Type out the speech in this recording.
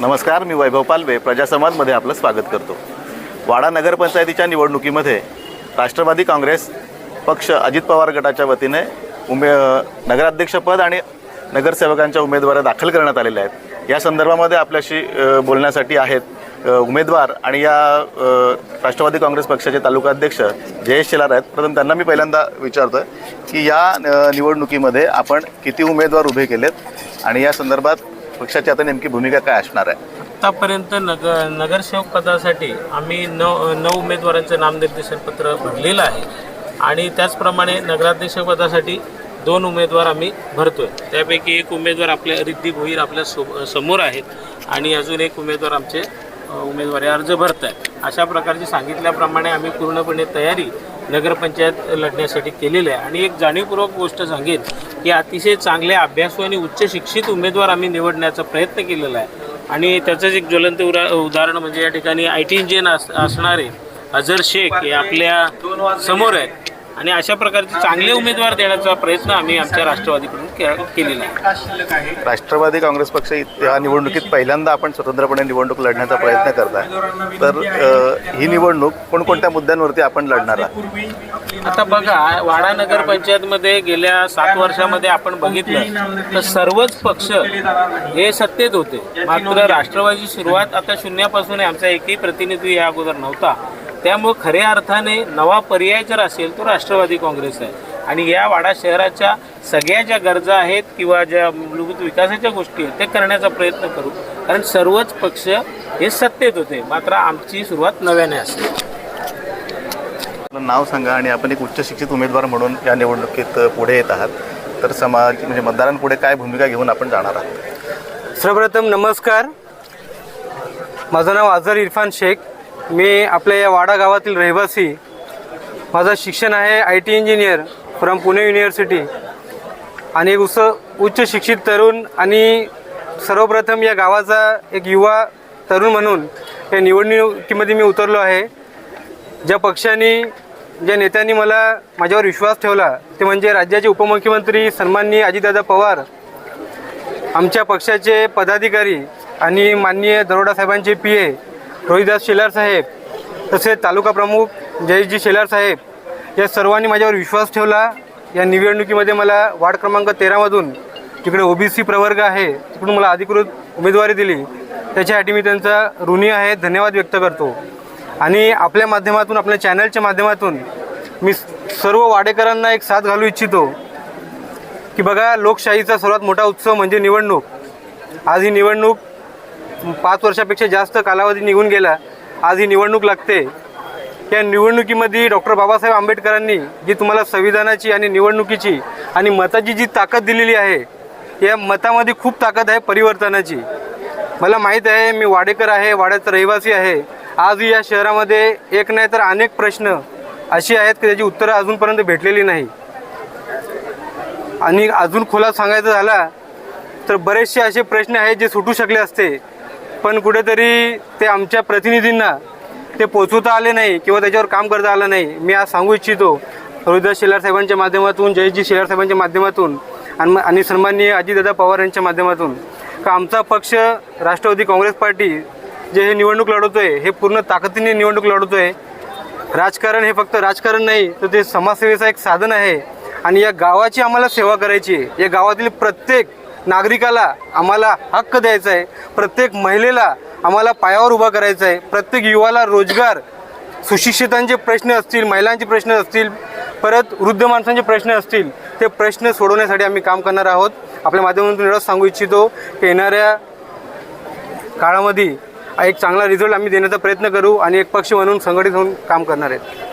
नमस्कार मी वैभव पालवे प्रजासमाजमध्ये आपलं स्वागत करतो. वाडा नगरपंचायतीच्या निवडणुकीमध्ये राष्ट्रवादी काँग्रेस पक्ष अजित पवार गटाच्या वतीने उमे नगराध्यक्षपद आणि नगरसेवकांच्या उमेदवार दाखल करण्यात आलेल्या आहेत. या संदर्भामध्ये आपल्याशी बोलण्यासाठी आहेत उमेदवार आणि या राष्ट्रवादी काँग्रेस पक्षाचे तालुकाध्यक्ष जयेश शेलार आहेत. प्रथम त्यांना मी पहिल्यांदा विचारतोय की या निवडणुकीमध्ये आपण किती उमेदवार उभे केलेत आणि या संदर्भात पक्षाची आता नेमकी भूमिका काय असणार आहे? आतापर्यंत नगर नगरसेवक पदासाठी आम्ही नऊ नऊ उमेदवारांचं नामनिर्देशन पत्र भरलेलं आहे. आणि त्याचप्रमाणे नगराध्यक्ष पदासाठी दोन उमेदवार आम्ही भरतोय. त्यापैकी एक उमेदवार आपल्या रिद्धी भोईर आपल्या सो समोर आहेत. आणि अजून एक उमेदवार आमचे उमेदवारी अर्ज भरत आहेत अशा प्रकारची सांगितल्याप्रमाणे आम्ही पूर्णपणे तयारी नगरपंचायत लढण्यासाठी केलेलं आहे. आणि एक जाणीवपूर्वक गोष्ट सांगेन की अतिशय चांगले अभ्यासू आणि उच्च शिक्षित उमेदवार आम्ही निवडण्याचा प्रयत्न केलेला आहे. आणि त्याचंच एक ज्वलंत उरा उदाहरण म्हणजे या ठिकाणी आय टी इंजिन अस असणारे अझर शेख हे आपल्यासमोर आहेत. आणि अशा प्रकारचे चांगले उमेदवार देण्याचा प्रयत्न आम्ही आमच्या राष्ट्रवादीकडून के- केलेला आहे. राष्ट्रवादी काँग्रेस पक्ष इत- या निवडणुकीत पहिल्यांदा आपण स्वतंत्रपणे निवडणूक लढण्याचा प्रयत्न करताय. तर अ, ही निवडणूक कोणकोणत्या मुद्द्यांवरती आपण लढणार आहात? आता बघा वाडा नगरपंचायतमध्ये गेल्या सात वर्षामध्ये आपण बघितलं तर सर्वच पक्ष हे सत्तेत होते. मात्र राष्ट्रवादी सुरुवात आता शून्यापासून आहे. आमचा एकही प्रतिनिधी या अगोदर नव्हता. त्यामुळे खऱ्या अर्थाने नवा पर्याय जर असेल तो राष्ट्रवादी काँग्रेस आहे. आणि या वाडा शहराच्या सगळ्या ज्या गरजा आहेत किंवा ज्या मूलभूत विकासाच्या गोष्टी आहेत ते करण्याचा प्रयत्न करू. कारण सर्वच पक्ष हे सत्तेत होते. मात्र आमची सुरुवात नव्याने असेल. आपलं नाव सांगा आणि आपण एक उच्च शिक्षित उमेदवार म्हणून या निवडणुकीत पुढे येत आहात. तर समाज म्हणजे मतदारांपुढे काय भूमिका घेऊन आपण जाणार आहात? सर्वप्रथम नमस्कार. माझं नाव अझर इरफान शेख. मी आपल्या या वाडा गावातील रहिवासी. माझं शिक्षण आहे IT engineer from Pune university. आणि एक उस उच्च शिक्षित तरुण आणि सर्वप्रथम या गावाचा एक युवा तरुण म्हणून या निवडणुकीमध्ये मी उतरलो आहे. ज्या पक्षाने ज्या नेत्यांनी मला माझ्यावर विश्वास ठेवला ते म्हणजे राज्याचे उपमुख्यमंत्री सन्माननीय अजितदादा पवार आमच्या पक्षाचे पदाधिकारी आणि माननीय दरोडा साहेबांचे पी ए रोहिदास शेलार साहेब तसेच तालुका प्रमुख जयजी शेलार साहेब या सर्वांनी माझ्यावर विश्वास ठेवला. या निवडणुकीमध्ये मला वार्ड क्रमांक तेरामधून जिकडे ओबीसी प्रवर्ग आहे तिकडून मला अधिकृत उमेदवारी दिली. त्याच्यासाठी मी त्यांचा ऋणी आहे धन्यवाद व्यक्त करतो. आणि आपल्या माध्यमातून आपल्या चॅनलच्या माध्यमातून मी सर्व वाडेकरांना एक साथ घालू इच्छितो की बघा लोकशाहीचा सर्वात मोठा उत्सव म्हणजे निवडणूक. आज ही निवडणूक पाच वर्षापेक्षा जास्त कालावधी निघून गेला आज ही निवडणूक लागते. या निवडणुकीमध्ये डॉक्टर बाबासाहेब आंबेडकरांनी जी तुम्हाला संविधानाची आणि निवडणुकीची आणि मताची जी ताकद दिलेली आहे या मतामध्ये खूप ताकद आहे परिवर्तनाची. मला माहीत आहे मी वाडेकर आहे वाड्याचा रहिवासी आहे. आज या शहरामध्ये एक नाही तर अनेक प्रश्न अशी आहेत की त्याची उत्तरं अजूनपर्यंत भेटलेली नाही. आणि अजून खोला सांगायचं झाला तर बरेचसे असे प्रश्न आहेत जे सुटू शकले असते. पण कुठेतरी ते आमच्या प्रतिनिधींना ते पोचवता आले नाही किंवा त्याच्यावर काम करता आलं नाही. मी आज सांगू इच्छितो रोहिदास शेलार साहेबांच्या माध्यमातून जयजी शेलार साहेबांच्या माध्यमातून आणि आणि सन्माननीय अजितदादा पवार यांच्या माध्यमातून. का आमचा पक्ष राष्ट्रवादी काँग्रेस पार्टी जे हे निवडणूक लढवतोय हे पूर्ण ताकदीने निवडणूक लढवतोय. राजकारण हे फक्त राजकारण नाही तर ते समाजसेवेचं एक साधन आहे. आणि या गावाची आम्हाला सेवा करायची आहे. या गावातील प्रत्येक नागरिकाला आम्हाला हक्क द्यायचा आहे. प्रत्येक महिलेला आम्हाला पायावर उभा करायचा आहे. प्रत्येक युवाला रोजगार सुशिक्षितांचे प्रश्न असतील महिलांचे प्रश्न असतील परत वृद्ध माणसांचे प्रश्न असतील ते प्रश्न सोडवण्यासाठी आम्ही काम करणार आहोत. आपल्या माध्यमातून एवढंच सांगू इच्छितो की येणाऱ्या काळामध्ये एक चांगला रिझल्ट आम्ही देण्याचा प्रयत्न करू आणि एक पक्ष म्हणून संघटित होऊन काम करणार आहेत.